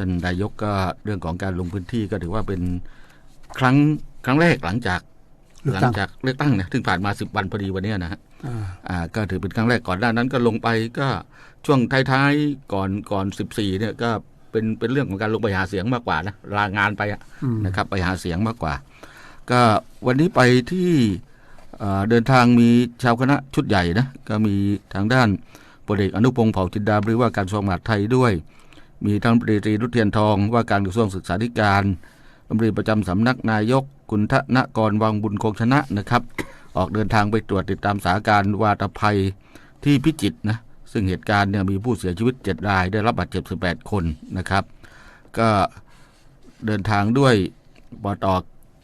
ท่านนายกก็เรื่องของการลงพื้นที่ก็ถือว่าเป็นครั้งครั้งแรกหลังจากเลือกหลัตั้งจากเลือกตั้งเนี่ยซึ่งผ่านมาสิบวันพอดีวันเนี้ยนะฮะอ่าอ่าก็ถือเป็นครั้งแรกก่อนหน้านั้นก็ลงไปก็ช่วงท้ายๆก่อนก่อนสิบสี่เนี่ยก็เป็นเป็นเรื่องของการลงไปหาเสียงมากกว่านะลางานไปอะอืมนะครับ ไปหาเสียงมากกว่า ก็วันนี้ไปที่เอ่อเดินทางมีชาวคณะชุดใหญ่นะก็มีทางด้านพลเอกอนุพงศ์เผ่าจินดาหรือว่าการกระทรวงมหาดไทยด้วย มีท่านปรีตรีรุทเทียนทองว่าการกระทรวงศึกษาธิการรัฐมนตรีประจำสำนักนายก คุณธนกรวังบุญคงชนะนะครับ ออกเดินทางไปตรวจติดตามสถานการณ์วาตภัยที่พิจิตรนะซึ่งเหตุการณ์เนี่ยมีผู้เสียชีวิต 7 ราย ได้รับบาดเจ็บ 18 คนนะครับ ก็เดินทางด้วยบอต่อ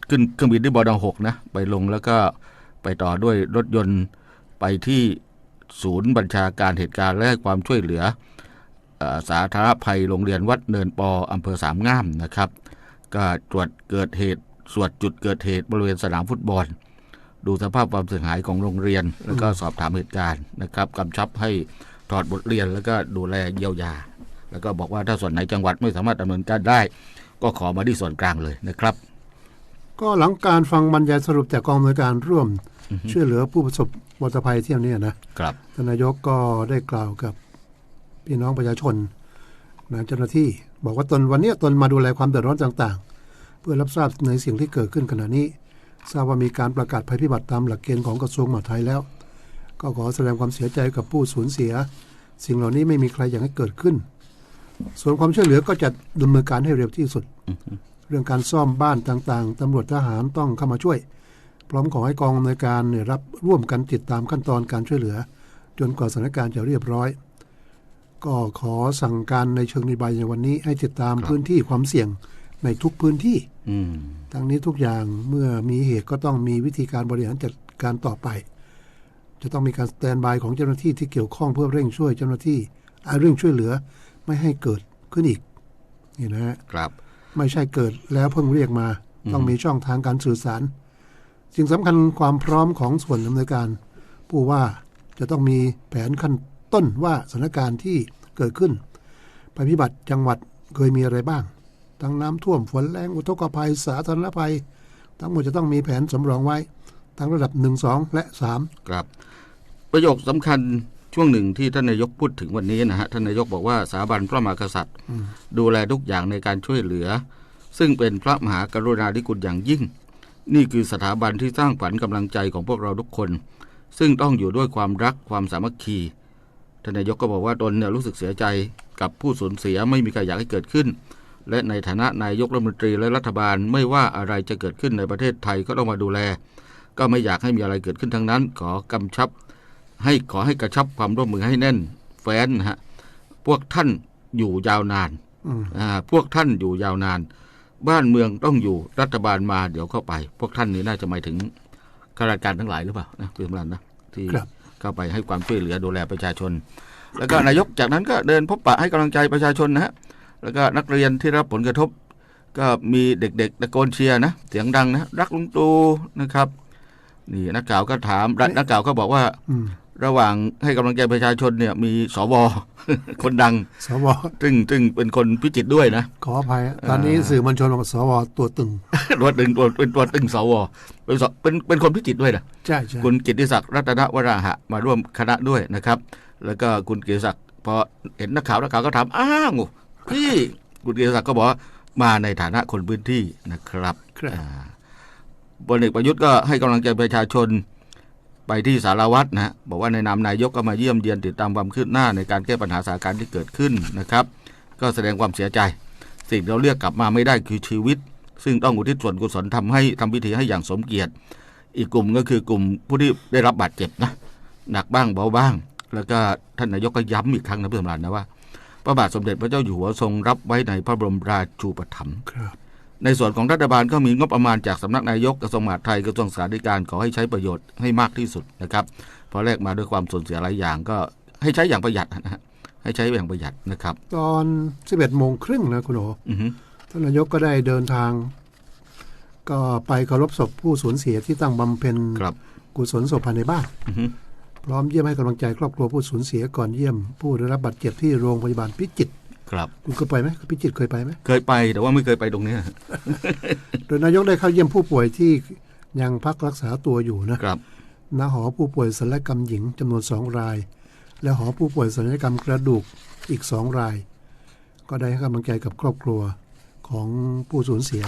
ขึ้นเครื่องบินด้วยบอดองหกนะไปลงแล้วก็ไปต่อด้วยรถยนต์ไปที่ศูนย์บัญชาการเหตุการณ์และให้ความช่วยเหลือ สาธารณภัยโรงเรียนวัดเนินปออำเภอสามงามนะครับ ก็ตรวจเกิดเหตุสวดจุดเกิดเหตุบริเวณสนามฟุตบอล ดูสภาพความเสียหายของโรงเรียน แล้วก็สอบถามเหตุการณ์นะครับกำชับให้ถอดบทเรียนแล้วก็ดูแลเยียวยา แล้วก็บอกว่าถ้าส่วนไหนจังหวัดไม่สามารถดำเนินการได้ ก็ขอมาที่ส่วนกลางเลยนะครับ ก็หลังการฟังบรรยายสรุปจากกองอำนวยการร่วม ช่วยเหลือผู้ประสบวัตภัยเที่ยวนี้นะครับท่านนายกก็ได้กล่าวกับ พี่น้องประชาชนนะเจ้าหน้าที่ บอกว่าตนวันนี้ตนมาดูแลความเดือดร้อนต่างๆ เพื่อรับทราบในสิ่งที่เกิดขึ้นขณะนี้ ทราบว่ามีการประกาศภัยพิบัติตามหลักเกณฑ์ของกระทรวงมหาดไทยแล้ว ก็ขอแสดงความเสียใจกับผู้สูญเสีย สิ่งเหล่านี้ไม่มีใครอยากให้เกิดขึ้น ส่วนความช่วยเหลือก็จะดำเนินการให้เร็วที่สุด เรื่องการซ่อมบ้านต่างๆตำรวจทหารต้องเข้ามาช่วย พร้อมขอให้กองอำนวยการรับร่วมกันติดตามขั้นตอนการช่วยเหลือ จนกว่าสถานการณ์จะเรียบร้อย ก็ขอสั่งการในเชิงนโยบายในวันนี้ให้ติดตามครับพื้นที่ความเสี่ยงในทุกพื้นที่อืมทั้งนี้ทุกอย่างเมื่อมีเหตุก็ต้องมีวิธีการบริหารจัดการต่อไป จะต้องมีการสแตนบายของเจ้าหน้าที่ที่เกี่ยวข้องเพื่อเร่งช่วยเจ้าหน้าที่อ่าเร่งช่วยเหลือไม่ให้เกิดขึ้นอีกนี่นะฮะครับ ไม่ใช่เกิดแล้วเพิ่งเรียกมา ต้องมีช่องทางการสื่อสารสิ่งสำคัญความพร้อมของส่วนดำเนินการ ผู้ว่าจะต้องมีแผนขั้นต้นว่าสถานการณ์ที่ เกิดขึ้นภัยพิบัติจังหวัดเคยมีอะไรบ้าง ทั้งน้ำท่วมฝนแรงอุทกภัยสาธารณภัย ทั้งหมดจะต้องมีแผนสำรองไว้ ทั้งระดับ 1 2 และ 3 ครับ ประโยคสำคัญช่วงหนึ่งที่ท่านนายกพูดถึงวันนี้นะฮะท่านนายกบอกว่าสถาบันพระมหากษัตริย์ ดูแลทุกอย่างในการช่วยเหลือ ซึ่งเป็นพระมหากรุณาธิคุณอย่างยิ่ง นี่คือสถาบันที่สร้างฝันกำลังใจของพวกเราทุกคน ซึ่งต้องอยู่ด้วยความรักความสามัคคี ท่านนายกก็บอกว่าตนเนี่ยรู้สึกเสียใจกับผู้สูญเสียไม่มีใครอยากให้เกิดขึ้น และในฐานะนายกรัฐมนตรีและรัฐบาลไม่ว่าอะไรจะเกิดขึ้นในประเทศไทยก็ต้องมาดูแล ก็ไม่อยากให้มีอะไรเกิดขึ้นทั้งนั้น ขอกำชับ ให้ขอให้กระชับความร่วมมือให้แน่น แฟ้นนะฮะพวกท่านอยู่ยาวนานอืมอ่าพวกท่านอยู่ยาวนาน บ้านเมืองต้องอยู่รัฐบาลมาเดี๋ยวเข้าไป พวกท่านนี่น่าจะหมายถึงข้าราชการทั้งหลายหรือเปล่านะคุณสมรันนะที่ครับ เข้าไปให้ความช่วยเหลือดูแลประชาชน แล้วก็นายกจากนั้นก็เดินพบปะให้กำลังใจประชาชนนะฮะแล้วก็นักเรียนที่รับผลกระทบ ก็มีเด็กๆตะโกนเชียร์นะเสียงดังนะรักลุงตูนะครับนี่นักข่าวก็ถามนักข่าวก็บอกว่าอื ระหว่างให้กำลังใจประชาชนเนี่ยมีสวคนดังสวซึ่งซึ่งเป็นคนพิจิตรด้วยนะ ขออภัย ตอนนี้สื่อมวลชนบอกสวตัวตึงตัวตึงตัวเป็นตัวตึงสวเป็นสเป็นเป็นคนพิจิตรด้วยนะใช่ใช่คุณกิตติศักดิ์รัตนวราหะมาร่วมคณะด้วยนะครับ แล้วก็คุณกิตติศักดิ์พอเห็นนักข่าวนักข่าวก็ถามอ้าวพี่คุณกิตติศักดิ์ก็บอกว่ามาในฐานะคนพื้นที่นะครับครับอ่าพลเอกประยุทธ์ก็ให้กำลังใจประชาชน ไปที่สารวัตรนะฮะบอกว่าในนามนายกก็มาเยี่ยมเยียนติดตามความคืบหน้าในการแก้ปัญหาสถานการณ์ที่เกิดขึ้นนะครับ ก็แสดงความเสียใจ สิ่งเราเรียกกลับมาไม่ได้คือชีวิต ซึ่งต้องอุทิศส่วนกุศลทำให้ทำพิธีให้อย่างสมเกียรติ อีกกลุ่มก็คือกลุ่มผู้ที่ได้รับบาดเจ็บนะหนักบ้างเบาบ้าง แล้วก็ท่านนายกก็ย้ำอีกครั้งนะเพื่อนๆนนะว่าพระบาทสมเด็จพระเจ้าอยู่หัวทรงรับไว้ในพระบรมราชูปถัมภ์ ในส่วนของรัฐบาลก็มีงบประมาณจากสำนักนายกกระทรวงมหาดไทยกระทรวงสาธารณการขอให้ใช้ประโยชน์ให้มากที่สุดนะครับเพราะแรกมาด้วยความสูญเสียหลายอย่างก็ให้ใช้อย่างประหยัดนะฮะให้ใช้อย่างประหยัดนะครับ ตอน 11โมงครึ่งนะคุณโออือฮึท่านนายกก็ได้เดินทาง ก็ไปเคารพศพผู้สูญเสียที่ตั้งบำเพ็ญครับกุศลศพภายในบ้านอือฮึพร้อมเยี่ยมให้กำลังใจครอบครัวผู้สูญเสียก่อนเยี่ยม ผู้ได้รับบาดเจ็บที่โรงพยาบาลพิจิตร ครับคุณเคยไปไหมพิจิตรเคยไปไหมเคยไปแต่ว่าไม่เคยไปตรงเนี้ยโดยนายกได้เข้าเยี่ยมผู้ป่วยที่ยังพักรักษาตัวอยู่นะครับณหอผู้ป่วยศัลยกรรมหญิงจำนวนสองราย และหอผู้ป่วยศัลยกรรมกระดูกอีกสองราย ก็ได้ให้กำลังใจกับครอบครัวของผู้สูญเสีย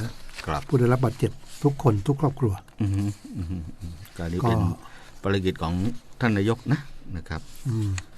ครับผู้ได้รับบาดเจ็บทุกคนทุกครอบครัวอือฮึอือฮึอือฮึการนี้ก็เป็นภารกิจของท่านนายกนะนะครับอืม